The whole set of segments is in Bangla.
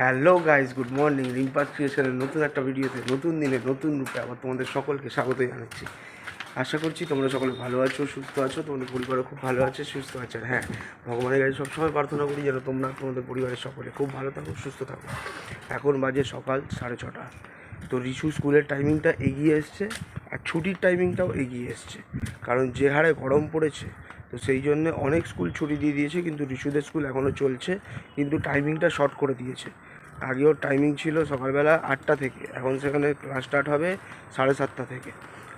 Hello guys good morning. রিম্পাস ক্রিয়েশনের নতুন একটা ভিডিওতে নতুন দিনে নতুন রূপে আবার তোমাদের সকলকে স্বাগত জানাচ্ছি। আশা করছি তোমরা সকলে ভালো আছো, সুস্থ আছো, তোমাদের পরিবারও খুব ভালো আছে, সুস্থ আছে। হ্যাঁ ভগবানের কাছে সবসময় প্রার্থনা করি যেন তোমরা তোমাদের পরিবারের সকলে খুব ভালো থাকো, সুস্থ থাকো। এখন বাজে সকাল সাড়ে ছটা। তো রিশু স্কুলের টাইমিংটা এগিয়ে এসছে আর ছুটির টাইমিংটাও এগিয়ে এসছে। কারণ যে হারে গরম পড়েছে তো সেই জন্য অনেক স্কুল ছুটি দিয়ে দিয়েছে, কিন্তু ঋষুদের স্কুল এখনও চলছে, কিন্তু টাইমিংটা শর্ট করে দিয়েছে। আগেও টাইমিং ছিল সকালবেলা আটটা থেকে, এখন সেখানে ক্লাস স্টার্ট হবে সাড়ে সাতটা থেকে।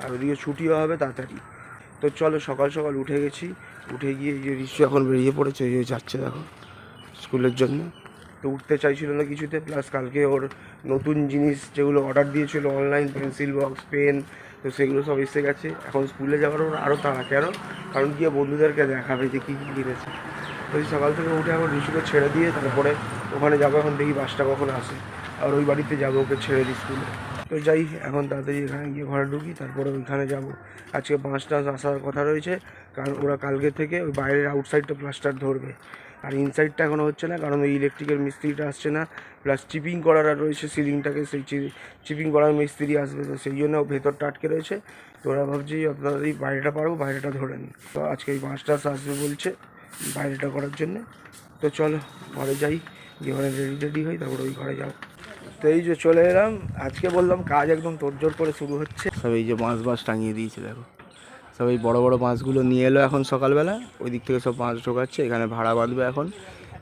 আর ওদিকে ছুটিও হবে তাড়াতাড়ি। তো চলো সকাল সকাল উঠে গেছি, উঠে গিয়ে যে রিশু এখন বেরিয়ে পড়েছে, এই যে যাচ্ছে দেখো স্কুলের জন্য। তো উঠতে চাইছিল না কিছুতে প্লাস কালকে ওর নতুন জিনিস যেগুলো অর্ডার দিয়েছিল অনলাইন পেন্সিল বক্স পেন তো সেগুলো সব এসে গেছে। এখন স্কুলে যাওয়ার আরও তাড়া। কেন? কারণ গিয়ে বন্ধুদেরকে দেখাবে যে কী কী কিনেছে। তো সকাল থেকে উঠে এখন ঋষিকে ছেড়ে দিয়ে তারপরে ওখানে যাব, এখন দেখি বাসটা কখন আসে। আর ওই বাড়িতে যাব ওকে ছেড়ে দিই স্কুলে তো যাই, এখন তাড়াতাড়ি এখানে গিয়ে ঘরে ঢুকি, তারপরে ওইখানে যাব। আজকে টাস আসার কথা রয়েছে, কারণ ওরা কালকে থেকে ওই বাইরের আউটসাইডটা প্লাস্টার ধরবে। আর ইনসাইডটা এখনও হচ্ছে না, কারণ ওই ইলেকট্রিকের মিস্ত্রিটা আসছে না প্লাস চিপিং করার আর রয়েছে সিলিংটাকে সেই চিপিং করার মিস্ত্রি আসবে, তো সেই জন্য ভেতরটা আটকে রয়েছে। তো ওরা ভাবছি আপনারা এই বাইরেটা পারব, বাইরেটা ধরে নিন। তো আজকে এই বাস টাস আসবে বলছে বাইরেটা করার জন্য। তো চলো, ঘরে যাই গিয়ে ঘরে রেডি রেডি হই, তারপরে ওই ঘরে যাও। তো এই যে চলে এলাম, আজকে বললাম কাজ একদম তোড়জোড় করে শুরু হচ্ছে। সব এই যে বাঁশ বাঁশ টাঙিয়ে দিয়েছে, দেখো। সব এই বড়ো বড়ো বাঁশগুলো নিয়ে এলো এখন সকালবেলা। ওই দিক থেকে সব বাঁশ ঢোকাচ্ছে, এখানে ভাড়া বাঁধবে এখন।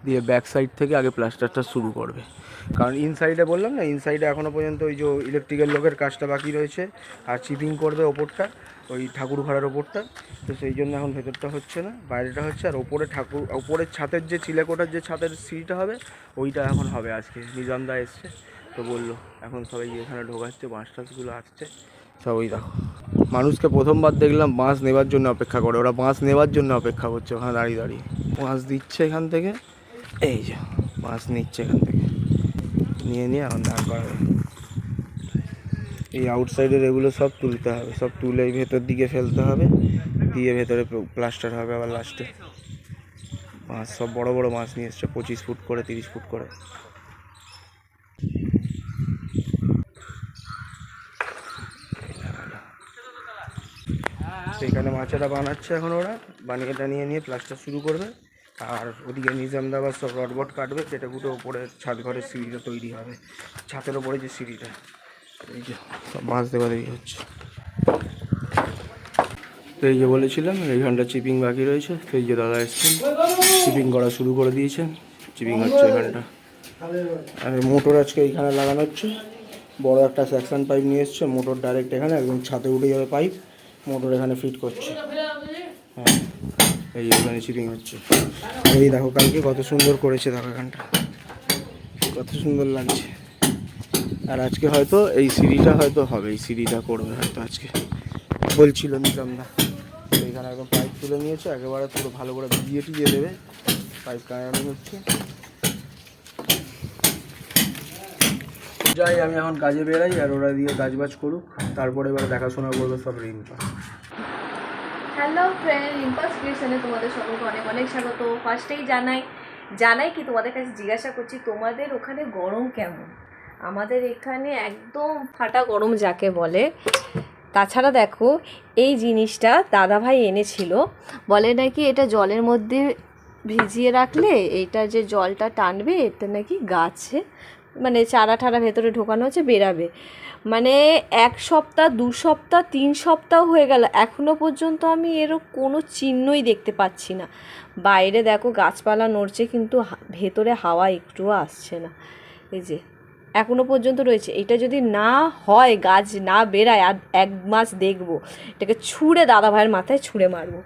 দিয়ে ব্যাক সাইড থেকে আগে প্লাস্টারটা শুরু করবে। কারণ ইনসাইডে বললাম না ইনসাইডে এখনও পর্যন্ত ওই যে ইলেকট্রিক্যাল লোকের কাজটা বাকি রয়েছে। আর চিপিং করবে ওপরটা, ওই ঠাকুর ঘরের ওপরটা। তো সেই জন্য এখন ভেতরটা হচ্ছে না, বাইরেটা হচ্ছে। আর ওপরে ঠাকুর, ওপরের ছাতের যে চিলেকোটার যে ছাতের সিঁড়িটা হবে, ওইটা এখন হবে আজকে। নিজামদা এসছে। তো বলল, এখন সবাই এখানে ঢোকাচ্ছে, বাঁশ টাসগুলো আসছে সব ওই দেখো। মানুষকে প্রথমবার দেখলাম বাঁশ নেবার জন্য অপেক্ষা করে। ওরা বাঁশ নেবার জন্য অপেক্ষা করছে ওখানে দাঁড়িয়ে দাঁড়িয়ে। বাঁশ দিচ্ছে এখান থেকে। এই যে, বাঁশ নিচ্ছে এখান থেকে। নিয়ে নিয়ে এখন দাঁড় করাবে। এই আউটসাইডের এগুলো সব তুলতে হবে। সব তুলে ভেতর দিকে ফেলতে হবে। দিয়ে ভেতরে প্লাস্টার হবে আবার লাস্টে মাছ সব বড় বড় মাছ নিয়ে এসছে, পঁচিশ ফুট করে, তিরিশ ফুট করে। সেখানে মাছেরা বানাচ্ছে এখন ওরা। বানিয়ে টানিয়ে নিয়ে প্লাস্টার শুরু করবে। আর ওদিকে নিজামদাবাদ সব রডবট কাটবে, যেটা গুটো ওপরে ছাদ ঘরের সিঁড়িটা তৈরি হবে। ছাতের ওপরে যে সিঁড়িটা, এই যে সব মাছ দেওয়া দেওয়া হচ্ছে। তো এই যে বলেছিলাম এইখানটা চিপিং বাকি রয়েছে। তো এই যে দাদা এসছেন চিপিং করা শুরু করে দিয়েছেন। চিপিং হচ্ছে এখানটা আর মোটর আজকে এইখানে লাগানো হচ্ছে। বড় একটা সেকশন পাইপ নিয়ে এসছে, মোটর ডাইরেক্ট এখানে, একদম ছাদে উঠে যাবে পাইপ মোটর এখানে ফিট করছে। হ্যাঁ এই এখানে চিপিং হচ্ছে। এই দেখো, কালকে কত সুন্দর করেছে দেখো এখানটা। কত সুন্দর লাগছে। আর আজকে হয়তো এই সিঁড়িটা হয়তো হবে, এই সিঁড়িটা করবে হয়তো আজকে। বলছিল নিতাম না তো একদম পাইপ তুলে নিয়েছে, একেবারে পুরো ভালো করে ভিজিয়ে টিজিয়ে দেবে। পাইপ কাটানো হচ্ছে। যাই, আমি এখন কাজে বেরাই আর ওরা দিয়ে কাজ বাজ করুক। তারপরে এবার দেখাশোনা করবে সব রিম্পা। হ্যালো ফ্রেন্ড ইম্পাস ক্রিয়েশনে তোমাদের সকলকে অনেক অনেক স্বাগত। ফার্স্টেই জানাই জানাই কি তোমাদের কাছে জিজ্ঞাসা করছি, তোমাদের ওখানে গরম কেমন? আমাদের এখানে একদম ফাটা গরম যাকে বলে। তাছাড়া দেখো, এই জিনিসটা দাদাভাই এনেছিল। বলে নাকি এটা জলের মধ্যে ভিজিয়ে রাখলে এইটা যে জলটা টানবে এটা নাকি গাছে মানে চারা ঠারা ভেতরে ঢোকানো হচ্ছে, বেরাবে। মানে এক সপ্তাহ, দু সপ্তাহ, তিন সপ্তাহ হয়ে গেল। এখনও পর্যন্ত আমি এরও কোনো চিহ্নই দেখতে পাচ্ছি না। বাইরে দেখো গাছপালা নড়ছে, কিন্তু ভেতরে হাওয়া একটুও আসছে না। এই যে এখনও পর্যন্ত রয়েছে। এটা যদি না হয়, গাছ না বেরায়, আর এক মাস দেখব, এটাকে ছুঁড়ে দাদা ভাইয়ের মাথায় ছুঁড়ে মারবো।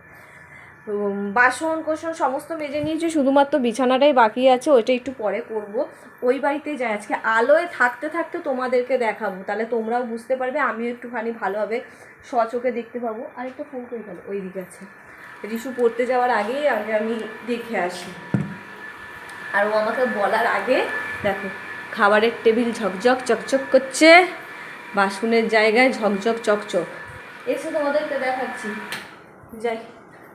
বাসন কোসন সমস্ত মেজে নিয়েছি, শুধুমাত্র বিছানাটাই বাকি আছে, ওইটা একটু পরে করব। ওই বাড়িতে যাই, আজকে আলোয় থাকতে থাকতে তোমাদেরকে দেখাবো, তাহলে তোমরাও বুঝতে পারবে, আমিও একটুখানি ভালোভাবে সচোখে দেখতে পাবো। আর একটা ফোন করে গেল ওই দিকে আছে। রিশু পড়তে যাওয়ার আগেই আগে আমি দেখে আসি। আর ও আমাকে বলার আগে, দেখো, খাবারের টেবিল ঝকঝক, চকচক করছে, বাসনের জায়গায় ঝকঝক, চকচক। এসে তোমাদেরকে দেখাচ্ছি। যাই।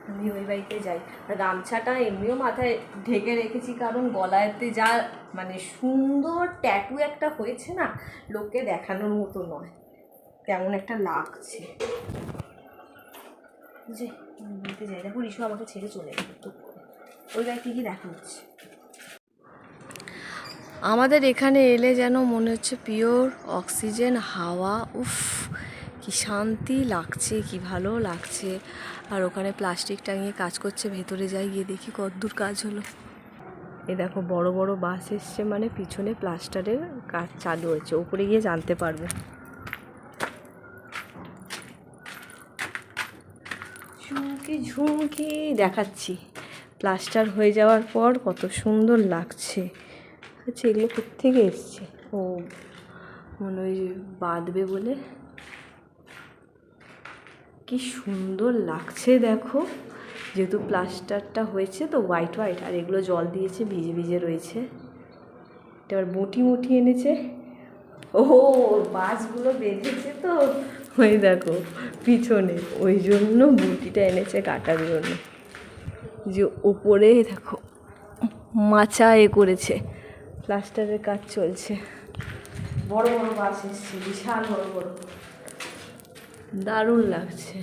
আমি ওই বাড়িতে যাই। আর গামছাটা এমনিও মাথায় ঢেকে রেখেছি, কারণ গলায়তে যা মানে সুন্দর ট্যাটু একটা হয়েছে না, লোককে দেখানোর মতো নয়। কেমন একটা লাগছে। যে বলতে যাই। দেখো, রিশু আমাকে ছেড়ে চলে গেল। ওই বাড়িতে গিয়ে দেখা হচ্ছে। আমাদের এখানে এলে যেন মনে হচ্ছে পিওর অক্সিজেন হাওয়া, উফ। কি শান্তি লাগছে, কি ভালো লাগছে। আর ওখানে প্লাস্টিক টাঙিয়ে কাজ করছে, ভেতরে যাই গিয়ে দেখি কতদূর কাজ হলো। এ দেখো, বড় বড় বাস এসছে মানে পিছনে প্লাস্টারের কাজ চালু হয়েছে ওপরে গিয়ে জানতে পারবে। ঝুমকি ঝুমকি, দেখাচ্ছি। প্লাস্টার হয়ে যাওয়ার পর কত সুন্দর লাগছে। আচ্ছা এগুলো কোথেকে এসছে? ও, মনে হয় বাঁধবে বলে। কি সুন্দর লাগছে, দেখো। যেহেতু প্লাস্টারটা হয়েছে, তো হোয়াইট হোয়াইট আর এগুলো জল দিয়েছে, ভিজে ভিজে রয়েছে। এটা আবার মুটি মুটি এনেছে। ও, বাসগুলো বেঁধেছে তো। ওই দেখো, পিছনে। ওই জন্য বুটিটা এনেছে কাটার জন্য। যে ওপরে, দেখো, মাচা এ করেছে। প্লাস্টারের কাজ চলছে। বড় বড় বাস এসছে, বিশাল বড় বড়। দারুণ লাগছে।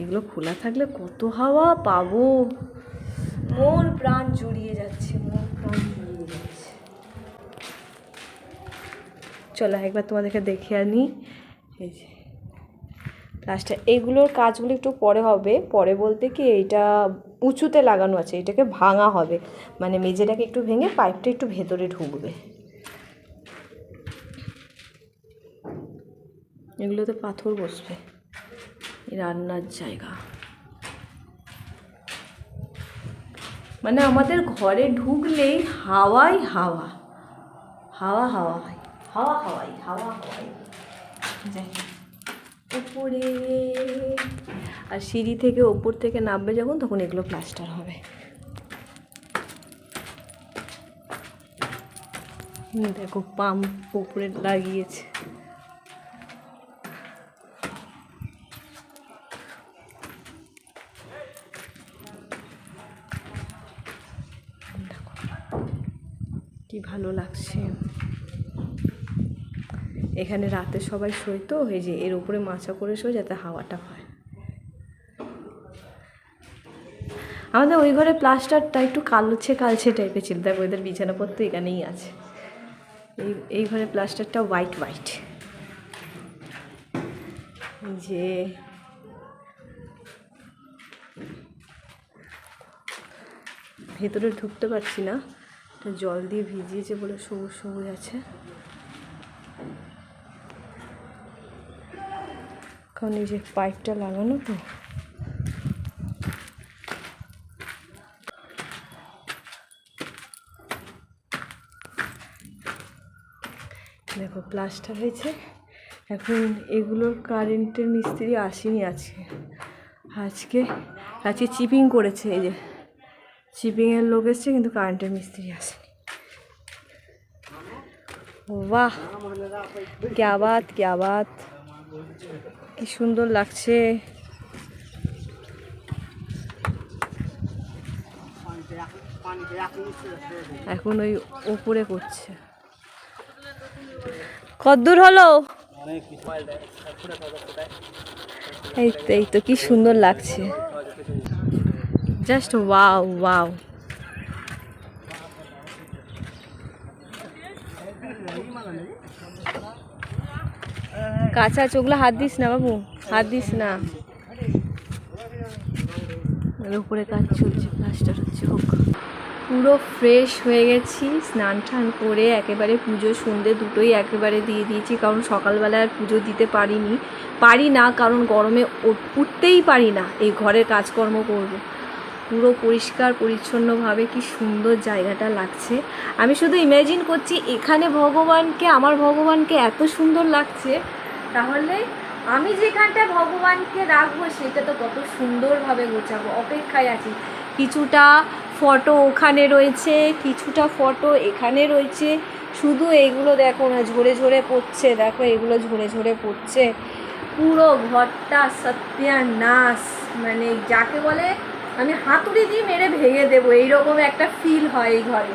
এগুলো খোলা থাকলে কত হাওয়া পাবো। মন প্রাণ জুড়িয়ে যাচ্ছে, মন প্রাণ জুড়িয়ে যাচ্ছে। চলো একবার তোমাদেরকে দেখে আনি। এই এইগুলোর কাজগুলো একটু পরে হবে। পরে বলতে কি এইটা উঁচুতে লাগানো আছে, এটাকে ভাঙা হবে। মানে মেঝেটাকে একটু ভেঙে পাইপটা একটু ভেতরে ঢুকবে। এগুলোতে পাথর বসবে। রান্নার জায়গা। মানে আমাদের ঘরে ঢুকলেই হাওয়াই হাওয়া। হাওয়া হাওয়া হয়। হাওয়া হাওয়াই হাওয়া হাওয়াই। যাই উপরে আর সিঁড়ি থেকে ওপর থেকে নামবে যখন, তখন এগুলো প্লাস্টার হবে। দেখো পাম্প উপরে লাগিয়েছে। কি ভালো লাগছে। এখানে রাতে সবাই শোয় তো, এই যে এর উপরে মাচা করে শোয় যাতে হাওয়াটা হয়। আমাদের ওই ঘরে প্লাস্টারটা একটু কালছে কালছে টাইপের ছিল। দেখো এদের বিছানাপত্র এখানেই আছে। এই এই ঘরে প্লাস্টারটা হোয়াইট হোয়াইট যে ভেতরে ঢুকতে পারছি না। জল দিয়ে ভিজিয়েছে বলে সবুজ সবুজ আছে। কারণ এই যে পাইপটা লাগানো তো। দেখো প্লাস্টার হয়েছে। এখন এগুলোর কারেন্টের মিস্ত্রি আসেনি আজকে। আজকে আজকে চিপিং করেছে এই যে। চিপিংয়ের লোক এসছে, কিন্তু কারেন্টের মিস্ত্রি আসেনি। বাহ! ক্যা বাত। কি সুন্দর লাগছে। এখন ওই ওপরে করছে। কদ্দূর হলো? এই তো এই তো, কি সুন্দর লাগছে। জাস্ট ওয়াও ওয়াও কাঁচা চোখলা হাত দিস না বাবু, হাত দিস না। উপরে কাজ চলছে প্লাস্টার হচ্ছে হোক। পুরো ফ্রেশ হয়ে গেছি, স্নান টান করে একেবারে পুজো সন্ধে দুটোই একেবারে দিয়ে দিয়েছি, কারণ সকালবেলা আর পুজো দিতে পারিনি। পারি না, কারণ গরমে উঠতেই পারি না, এই ঘরের কাজকর্ম করব। পুরো পরিষ্কার, পরিচ্ছন্নভাবে কি সুন্দর জায়গাটা লাগছে। আমি শুধু ইমাজিন করছি এখানে ভগবানকে, আমার ভগবানকে এত সুন্দর লাগছে। তাহলে আমি যেখানটায় ভগবানকে রাখব, সেটা তো কত সুন্দরভাবে গোছাবো। অপেক্ষায় আছি। কিছুটা ফটো ওখানে রয়েছে, কিছুটা ফটো এখানে রয়েছে। শুধু এগুলো দেখো না, ঝরে ঝরে পড়ছে। দেখো, এগুলো ঝরে ঝরে পড়ছে। পুরো ঘরটা সত্যানাশ মানে যাকে বলে আমি হাতুড়ি দিয়ে মেরে ভেঙে দেবো, এইরকম একটা ফিল হয় এই ঘরে।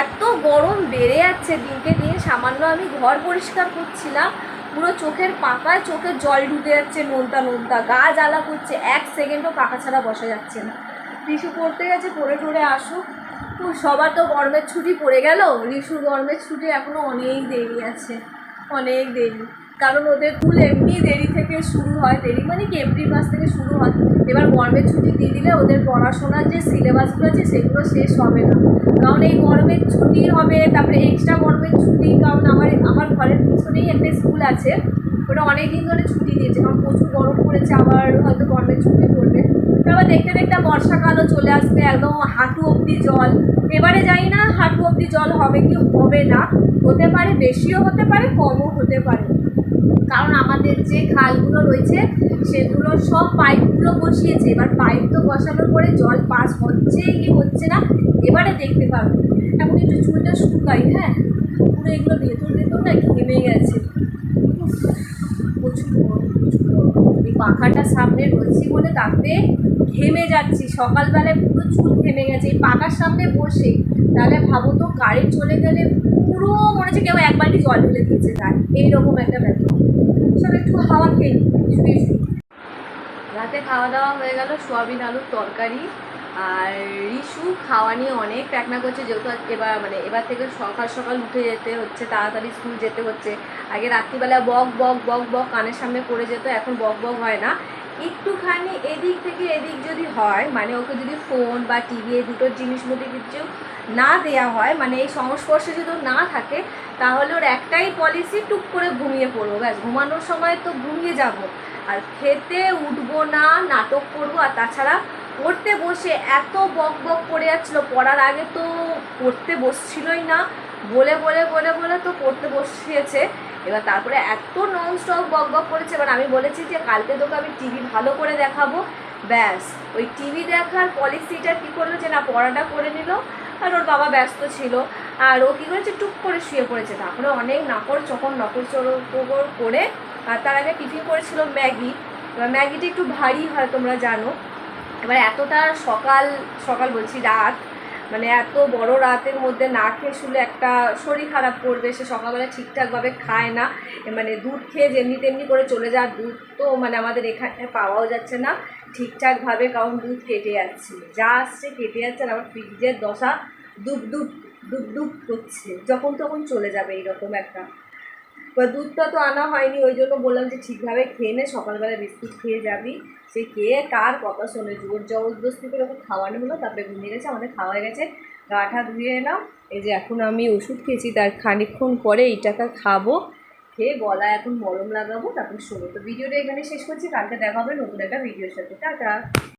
এত গরম বেড়ে যাচ্ছে দিনকে দিন, সামান্য আমি ঘর পরিষ্কার করছিলাম, পুরো চোখের পাকায় চোখের জল ঢুকে যাচ্ছে নোনতা নোনতা, গা জ্বালা করছে, এক সেকেন্ডও পাকা ছাড়া বসা যাচ্ছে না। রিশু পড়তে গেছে, পড়ে টড়ে আসুক। সবার তো গরমের ছুটি পড়ে গেল, রিশুর গরমের ছুটি এখনও অনেক দেরি আছে, অনেক দেরি। কারণ ওদের স্কুল এমনি দেরি থেকে শুরু হয়। দেরি মানে কি? এপ্রিল মাস থেকে শুরু হয়। এবার গরমের ছুটি দিয়ে দিলে ওদের পড়াশোনার যে সিলেবাসগুলো আছে, সেগুলো শেষ হবে না। কারণ এই গরমের ছুটি হবে, তারপরে এক্সট্রা গরমের ছুটি, কারণ আমার আমার ঘরের পিছনেই একটা স্কুল আছে। ওটা অনেক দিন ধরে ছুটি দিয়েছে, কারণ প্রচুর গরম পড়েছে, আবার হয়তো গরমের ছুটি পড়বে। তারপর দেখতে দেখতে বর্ষাকালও চলে আসবে, একদম হাঁটু অবধি জল। এবারে জানি না হাঁটু অবধি জল হবে কি, হবে না। হতে পারে, বেশিও হতে পারে, কমও হতে পারে। কারণ আমাদের যে খালগুলো রয়েছে, সেগুলো সব পাইপগুলো বসিয়েছে। এবার পাইপ তো বসানোর পরে জল পাস হচ্ছে কি হচ্ছে না, এবারে দেখতে পাবো। এখন একটু চুলটা শুকাই হ্যাঁ? পুরো এগুলো ভেতর ভেতর না ঘেমে গেছে। প্রচুর এই পাখাটা সামনে রয়েছি বলে তাতে ঘেমে যাচ্ছি। সকালবেলায় পুরো চুল ঘেমে গেছে। এই পাখার সামনে বসে, তাহলে ভাবো তো কারেন্ট চলে গেলে পুরো মনে হচ্ছে কেউ এক বালতি জল ঢেলে দিয়েছে তাই। এইরকম একটা ব্যাপার। সব একটু হাওয়া খেয়ে শুয়ে। রাতে খাওয়া দাওয়া হয়ে গেল সোয়াবিন, আলুর তরকারি। আর রিশু খাওয়া নিয়ে অনেক প্যাকনা করছে, যেহেতু এবার মানে এবার থেকে সকাল সকাল উঠে যেতে হচ্ছে, তাড়াতাড়ি স্কুল যেতে হচ্ছে। আগে রাত্রিবেলা বক বক বক বক কানের সামনে পড়ে যেত, এখন বক বক হয় না। একটুখানি এদিক থেকে এদিক যদি হয় মানে ওকে যদি ফোন বা টিভি এই দুটোর জিনিস মধ্যে কিছু না দেয়া হয় মানে এই সংস্পর্শে যদি না থাকে, তাহলে ওর একটাই পলিসি টুক করে ঘুমিয়ে পড়ব। ব্যাস, ঘুমানোর সময় তো ঘুমিয়ে যাব। আর খেতে উঠবো না, নাটক করব, আর তাছাড়া পড়তে বসে এত বক বক করে যাচ্ছিল পড়ার আগে তো পড়তে বসছিলই না। বলে বলে বলে বলে তো পড়তে বসিয়েছে। এবার তারপরে এত নন স্টপ বক বক করেছে, এবার আমি বলেছি যে কালকে তোকে আমি টিভি ভালো করে দেখাবো। ব্যাস, ওই টিভি দেখার পলিসিটা কী করল যে না, পড়াটা করে নিল। আর ওর বাবা ব্যস্ত ছিল। আর ও কী করেছে? টুক করে শুয়ে পড়েছে। তারপরে অনেক নাকড় চকর নকর চড় করে, আর তার আগে টিফিন করেছিল ম্যাগি। এবার ম্যাগিটা একটু ভারী হয়, তোমরা জানো। এবার এতটা সকাল সকাল বলছি, রাত। মানে এত বড় রাতের মধ্যে না খেয়ে শুলে একটা শরীর খারাপ করবে। সে সকালবেলা ঠিকঠাকভাবে খায় না। মানে দুধ খেয়ে যেমনি তেমনি করে চলে যাওয়ার দুধ তো মানে আমাদের এখানে পাওয়াও যাচ্ছে না। ঠিকঠাকভাবে কারণ দুধ কেটে যাচ্ছে। যা আসছে কেটে যাচ্ছে আর আমার ফ্রিজের দশা দুপ দুপ করছে। যখন তখন চলে যাবে এইরকম একটা। এবার দুধটা তো আনা হয়নি, ওই জন্য বললাম যে ঠিকভাবে খেয়ে নে, সকালবেলা বিস্কুট খেয়ে যাবি। সে খেয়ে কার কথা শোনে, জোর জবরদস্তি করে ওকে খাওয়ানো হলো, তারপরে ঘুমিয়ে গেছে, আমাদের খাওয়া গেছে। গা ঠা ধুয়ে এলাম, এই যে এখন আমি ওষুধ খেয়েছি, তার খানিকক্ষণ পরে এইটাকে খাব। খেয়ে গলা এখন মলম লাগাবো, তারপর শোবো। তো ভিডিওটা এখানে শেষ করছি, কালকে দেখা হবে নতুন একটা ভিডিওর সাথে। টাটা!